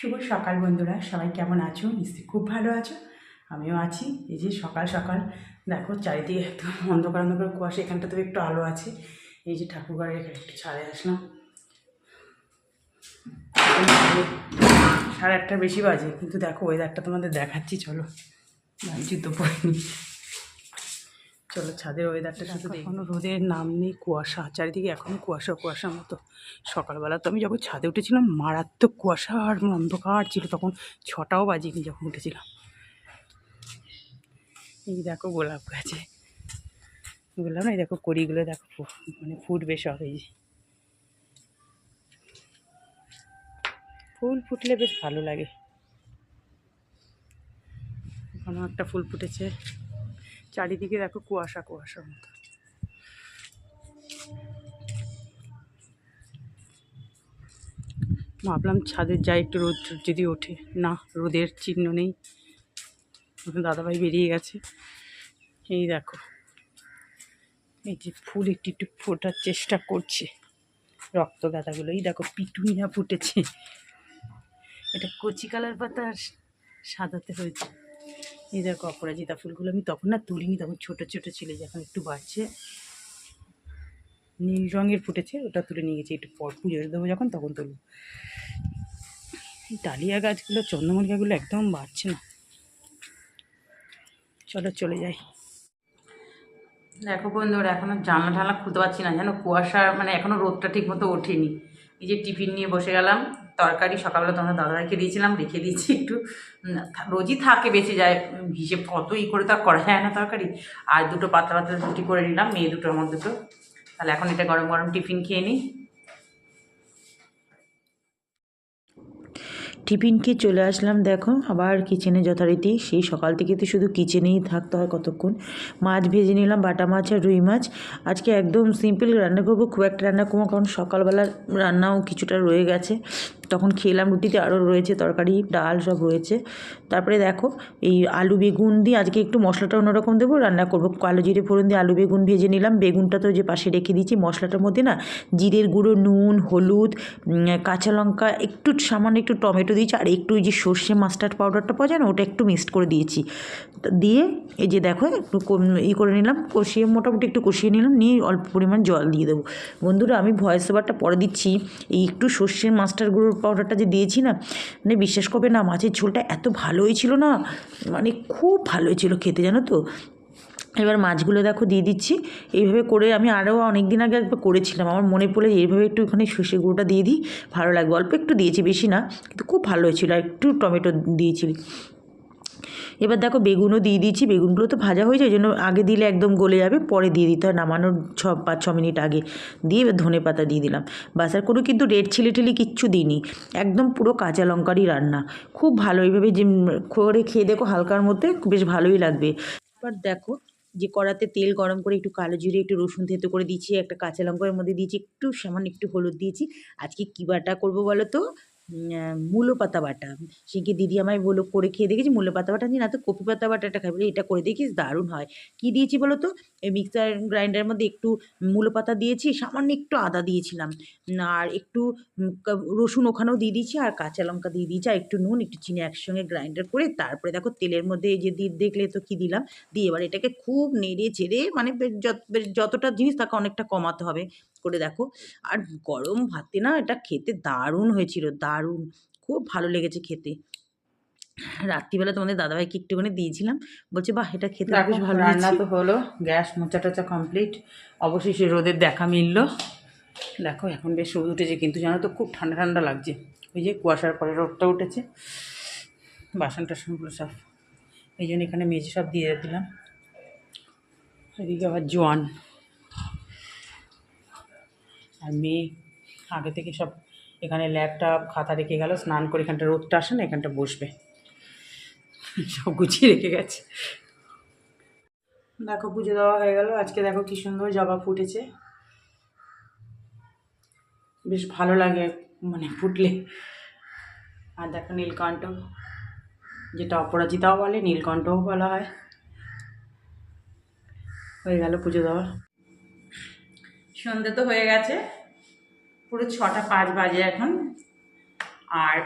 শুভ সকাল বন্ধুরা, সবাই কেমন আছো? নিশ্চয়ই খুব ভালো আছো। আমিও আছি। এই যে সকাল সকাল, দেখো চারিদিকে একদম অন্ধকার অন্ধকার, কুয়াশা, এখানটা তো একটু আলো আছে। এই যে ঠাকুরঘরের এখানে একটু ছাড়ে আসলাম। সাড়ে আটটার বেশি বাজে, কিন্তু দেখো ওয়েদারটা তোমাদের দেখাচ্ছি, চলো। জুতো পরিনি চলো ছাদের ওয়েদারটা শুধু এখনও রোদের নাম নেই কুয়াশা চারিদিকে এখনও কুয়াশা কুয়াশা মতো। সকালবেলা তো আমি যখন ছাদে উঠেছিলাম মারাত্মক কুয়াশা আর অন্ধকার ছিল তখন ছটাও বাজিনি যখন উঠেছিলাম। এই দেখো গোলাপ গাছে। বললাম না এই দেখো কড়িগুলো দেখো মানে ফুটবে সব। এই ফুল ফুটলে বেশ ভালো লাগে। এখানেও একটা ফুল ফুটেছে। চারিদিকে দেখো কুয়াশা, কুয়াশার মতো। ভাবলাম ছাদের যাই একটু রোদ যদি ওঠে। না, রোদের চিহ্ন নেই। দাদাভাই বেরিয়ে গেছে। এই দেখো, এই যে ফুল একটু একটু ফোটার চেষ্টা করছে রক্ত গাঁদাগুলো। এই দেখো, পিটুনিয়া ফুটেছে। এটা কচি কালার পাতা আর সাদাতে হয়েছে। এই দেখো অপরাজিতা ফুলগুলো আমি তখন না তুলিনি, তখন ছোট ছোট ছিল, যখন একটু বাড়ছে। নীল রঙের ফুটেছে, ওটা তুলে নিয়ে গেছি, একটু পর পুজো দেবো যখন, তখন তুলব। ডালিয়া গাছগুলো, চন্দ্রমল্লিকাগুলো একদম বাড়ছে না। চলো, চলে যাই। দেখো বন্ধুরা, এখনও জানলা ঠানলা খুলতে পারছি না যেন কুয়াশা মানে এখনও রোদটা ঠিক মতো ওঠেনি। এই যে টিফিন নিয়ে বসে গেলাম। তরকারি সকালবেলা তোমরা দাদাভাইকে দিয়েছিলাম, রেখে দিয়েছি একটু। রোজই থাকে, বেঁচে যায়। হিসেব কত ই করে তো আর করা যায় না তরকারি। আর দুটো পাতলা পাতলা রুটি করে নিলাম, মেয়ে দুটোর মধ্যে তো। তাহলে এখন এটা গরম গরম টিফিন খেয়ে নিই। টিফিন খেয়ে চলে আসলাম, দেখো, আবার কিচেনে যথারীতি। সেই সকাল থেকে তো শুধু কিচেনেই থাকতে হয় কতক্ষণ। মাছ ভেজে নিলাম, বাটা মাছ আর রুই মাছ। আজকে একদম সিম্পল রান্না করব, খুব একটা রান্না করব কারণ সকালবেলা রান্নাও কিছুটা রয়ে গেছে। তখন খেলাম, রুটিতে আরও রয়েছে তরকারি, ডাল সব রয়েছে। তারপরে দেখো, এই আলু বেগুন দিয়ে আজকে একটু মশলাটা অন্যরকম দেবো, রান্না করব। কালো জিরে ফোড়ন দিয়ে আলু বেগুন ভেজে নিলাম। বেগুনটা তো যে পাশে রেখে দিয়েছি, মশলাটার মধ্যে না, জিরের গুঁড়ো, নুন, হলুদ কাঁচা লঙ্কা, একটু সামান্য একটু টমেটো দিয়েছি আর একটু যে সর্ষে মাস্টার্ড পাউডারটা পাওয়া যায় না, ওটা একটু মিক্সড করে দিয়েছি। দিয়ে এই যে দেখো, একটু ই করে নিলাম, কষিয়ে মোটামুটি একটু কষিয়ে নিলাম, নিয়ে অল্প পরিমাণ জল দিয়ে দেবো। বন্ধুরা, আমি ভয়েস ওভারটা পরে দিচ্ছি। এই একটু সর্ষের মাস্টার্ড গুঁড়োর পাউডারটা যে দিয়েছি না মানে বিশ্বাস করবে না, মাছের ঝোলটা এত ভালো হয়েছিল না মানে খুব ভালো হয়েছিল খেতে, জানো তো? এবার মাছগুলো দেখো দিয়ে দিচ্ছি। এইভাবে করে আমি আরও অনেক দিন আগে একবার করেছিলাম। আমার মনে পড়ে যে এইভাবে একটু ওখানে সর্ষে গুঁড়োটা দিয়ে দিই, ভালো লাগবে। অল্প একটু দিয়েছি, বেশি না, কিন্তু খুব ভালো হয়েছিল। আর একটু টমেটো দিয়েছি। এবার দেখো বেগুনও দিয়ে দিয়েছি। বেগুনগুলো তো ভাজা হয়ে যায়, ওই জন্য আগে দিলে একদম গলে যাবে, পরে দিয়ে দিতে হয়। নামানোর ছ, পাঁচ, ছ মিনিট আগে দিয়ে এবার ধনে পাতা দিয়ে দিলাম। বাস আর কোনো কিন্তু রেড চিলি টিলি কিচ্ছু দিইনি। একদম পুরো কাঁচা লঙ্কারই রান্না। খুব ভালো। এইভাবে যে করে খেয়ে দেখো হালকার মধ্যে বেশ ভালোই লাগবে। এবার দেখো যে কড়াতে তেল গরম করে একটু কালো জিরে, একটু রসুন থেতো করে দিয়েছি একটা কাঁচা লঙ্কার মধ্যে দিয়েছি একটু সামান্য একটু হলুদ দিয়েছি। আজকে কী বাটা করব বলো তো? মূলো পাতা বাটা। সেকে দিদি আমায় বলো, করে খেয়ে দেখেছি, মূলো পাতা বাটা। না তো কপি পাতা বাটাটা খাই বলে, এটা করে দেখিস, দারুণ হয়। কি দিয়েছি বলো তো? এই মিক্সার গ্রাইন্ডারের মধ্যে একটু মূলো পাতা দিয়েছি, সামান্য একটু আদা দিয়েছিলাম। আর একটু রসুন ওখানেও দিয়ে দিয়েছি, আর কাঁচা লঙ্কা দিয়ে দিয়েছি, আর একটু নুন, একটু চিনি একসঙ্গে গ্রাইন্ডার করে, তারপরে দেখো তেলের মধ্যে এই যে দিয়ে দেখলে তো কি দিলাম? দিয়ে এবার এটাকে খুব নেড়ে চেড়ে মানে যতটা জিনিস তাকে অনেকটা কমাতে হবে। করে দেখো। আর গরম ভাতে না এটা খেতে দারুণ হয়েছিল দারুণ। খুব ভালো লেগেছে খেতে। রাত্রিবেলা তোমাদের দাদাভাইকে একটুখানি দিয়েছিলাম। বলছে বাহ এটা খেতে বেশ ভালো রান্না তো হলো গ্যাস মোচা টোচা কমপ্লিট অবশেষে রোদের দেখা মিললো। দেখো এখন বেশ রোদ উঠেছে কিন্তু জানো তো খুব ঠান্ডা ঠান্ডা লাগছে। ওই যে কুয়াশার পরে রোদটা উঠেছে। বাসন টাসনগুলো সব এই জন্য এখানে মেঝে সব দিয়ে দিলাম। এদিকে আবার জোয়ান। আর মেয়ে আগে থেকে সব এখানে ল্যাপটপ খাতা রেখে গেল, স্নান করে এখানটা রোদটা আসে না, এখানটা বসবে। সব গুছিয়ে রেখে গেছে। দেখো, পুজো দেওয়া হয়ে গেল। আজকে দেখো কি সুন্দর জবা ফুটেছে। বেশ ভালো লাগে মানে ফুটলে। আর দেখো নীলকণ্ঠ, যেটা অপরাজিতাও বলে, নীলকণ্ঠও বলা হয়। হয়ে গেল পুজো দেওয়া। সন্ধে তো হয়ে গেছে। পুরো ছটা পাঁচ বাজে এখন। আর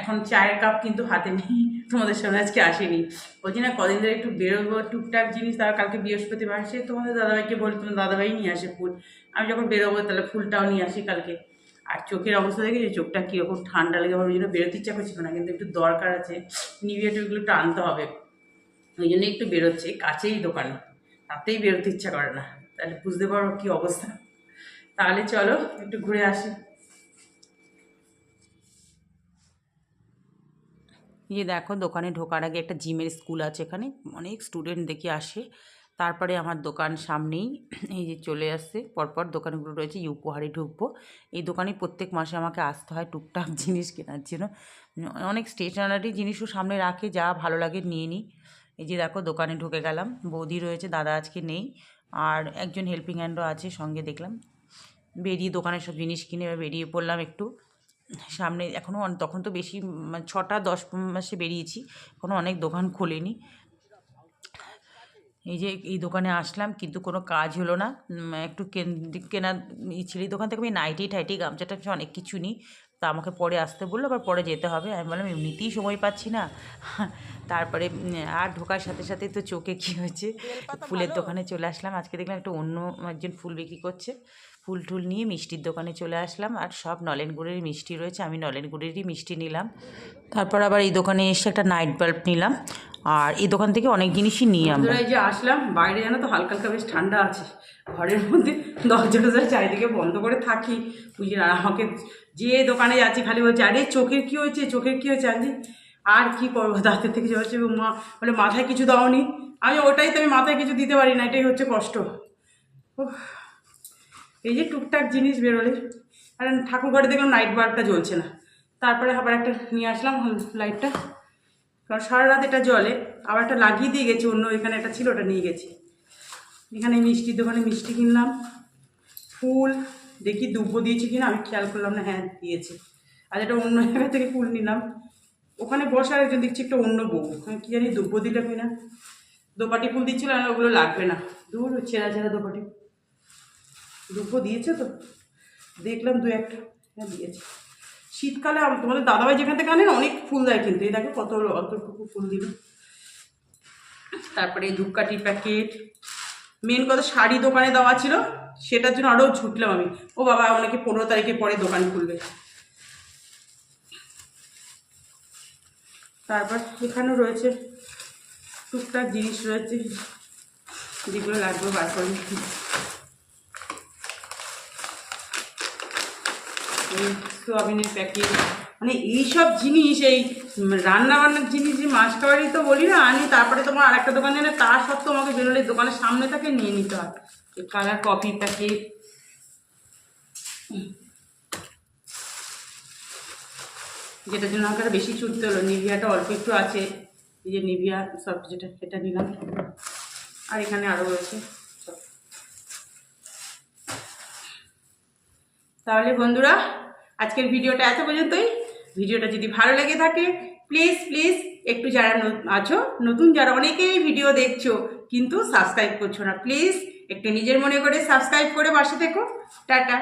এখন চায়ের কাপ কিন্তু হাতে নেই তোমাদের সামনে আজকে আসেনি। বলছি না, কদিন ধরে একটু বেরোবো, টুকটাক জিনিস তার কালকে বৃহস্পতিবার সে তোমাদের দাদাভাইকে বলি, তোমার দাদাভাই নিয়ে আসে ফুল। আমি যখন বেরোবো, তাহলে ফুলটাও নিয়ে আসি কালকে। আর চোখের অবস্থা দেখেছি চোখটা কীরকম ঠান্ডা লেগে, আমার ওই জন্য বেরোতে ইচ্ছা করছিল না, কিন্তু একটু দরকার আছে। নিভিয়া টিভিগুলো একটু আনতে হবে। ওই জন্য একটু বেরোচ্ছে, কাছেই দোকানে। তাতেই বেরোতে ইচ্ছা করে না। তাহলে বুঝতে পারো কী অবস্থা। তাহলে চলো, একটু ঘুরে আসি। এই দেখো, দোকানে ঢোকার আগে একটা জিমের স্কুল আছে এখানে, অনেক স্টুডেন্ট দেখি আসে। তারপরে আমার দোকান সামনেই, এই যে চলে আসছে। পরপর দোকানগুলো রয়েছে এই উপহারে ঢুকবো। এই দোকানে প্রত্যেক মাসে আমাকে আসতে হয় টুকটাক জিনিস কেনার জন্য। অনেক স্টেশনারি জিনিসও সামনে রাখে, যা ভালো লাগে নিয়ে নিই। এই যে দেখো, দোকানে ঢুকে গেলাম। বৌদি রয়েছে, দাদা আজকে নেই। আর একজন হেল্পিং হ্যান্ডও আছে, সঙ্গে দেখলাম। বেরিয়ে দোকানের সব জিনিস কিনে বেরিয়ে পড়লাম একটু। সামনে এখনও তখন তো বেশি মানে ছটা দশ মাসে বেরিয়েছি এখনও অনেক দোকান খোলেনি। এই যে এই দোকানে আসলাম কিন্তু কোনো কাজ হলো না। একটু কেন- ছেলের দোকান থেকে আমি নাইটি টাইটি গামছা টামছা অনেক কিছু নিই। তা আমাকে পরে আসতে বলল আবার পরে যেতে হবে। আমি বললাম এমনিতেই সময় পাচ্ছি না। তারপরে আর ঢোকার সাথে সাথে তো চোখে কী হয়েছে? ফুলের দোকানে চলে আসলাম। আজকে দেখলাম একটা অন্য একজন ফুল বিক্রি করছে। ফুল টুল নিয়ে মিষ্টির দোকানে চলে আসলাম আর সব নলেন গুড়ের মিষ্টি রয়েছে। আমি নলেন গুড়েরই মিষ্টি নিলাম। তারপর আবার এই দোকানে এসে একটা নাইট বাল্ব নিলাম। আর এই দোকান থেকে অনেক জিনিসই নিই আমরা এই যে আসলাম, বাইরে জানো তো হালকা হালকা বেশ ঠান্ডা আছে। ঘরের মধ্যে দরজা টরজা চারিদিকে বন্ধ করে থাকি। বুঝলি আর আমাকে যে দোকানে যাচ্ছি খালি বলছে, আরে, চোখের কী হয়েছে? চোখের কী হয়েছে? আনজি আর কি করব? দাঁতের থেকে যে হচ্ছে মা বলে, মাথায় কিছু দাওনি? আমি ওটাই তো আমি মাথায় কিছু দিতে পারি না, এটাই হচ্ছে কষ্ট। এই যে টুকটাক জিনিস বেরোলে, আর ঠাকুর ঘরে দেখলাম নাইট বাল্বটা জ্বলছে না। তারপরে আবার একটা নিয়ে আসলাম লাইটটা কারণ সারা রাত এটা জলে আবার একটা লাগিয়ে দিয়ে গেছি, অন্য এখানে একটা ছিল, ওটা নিয়ে গেছি। এখানে মিষ্টির দোকানে মিষ্টি কিনলাম। ফুল, দেখি দুব্বো দিয়েছি কিনা, আমি খেয়াল করলাম না হ্যাঁ দিয়েছে। আর এটা অন্য জায়গা থেকে ফুল নিলাম। ওখানে বসার একজন দেখছি একটা অন্য বউ। কী জানি দুব্বো দিলে কিনা। দোপাটি ফুল দিচ্ছিল ওগুলো লাগবে না। দূর ছেঁড়া ছেঁড়া দোপাটি। দুব্বো দিয়েছে তো? দেখলাম দু একটা। হ্যাঁ দিয়েছে। শীতকালে তোমাদের দাদাভাই যেখান থেকে আনেন অনেক ফুল দেয় কিন্তু। এই দেখো কত অতটুকু ফুল দিল। তারপরে ধূপকাঠির প্যাকেট। মেন কথা, শাড়ি দোকানে দেওয়া ছিল। সেটার জন্য আরও ছুটলাম আমি। ও বাবা, অনেকে পনেরো তারিখে পরে দোকান খুলবে। তারপর এখানেও রয়েছে টুকটাক জিনিস রয়েছে। যেগুলো লাগবে বার করে নিচ্ছি। এই সোয়াবিনের প্যাকেট মানে এইসব জিনিস, এই রান্না বান্নার জিনিস যে মাছ খাবারই তো বলি না, আনি তারপরে তোমার আরেকটা দোকান জানে তা সত্ত্বেও আমাকে বেরোলে দোকানের সামনে থেকে নিয়ে নিতে হয়। কালার কফি প্যাকেট যেটার জন্য আমাকে বেশি ছুটতে হলো। নিভিয়াটা অল্প একটু আছে। এই যে নিভিয়া, সব যেটা সেটা নিলাম। আর এখানে আরও রয়েছে তাহলে বন্ধুরা আজকের ভিডিওটা এত পর্যন্তই। ভিডিওটা যদি ভালো লেগে থাকে প্লিজ প্লিজ একটু যারা আছো, নতুন যারা অনেকেই ভিডিও দেখছ, কিন্তু সাবস্ক্রাইব করছ না প্লিজ একটু নিজের মনে করে সাবস্ক্রাইব করে পাশে থেকো। টাটা।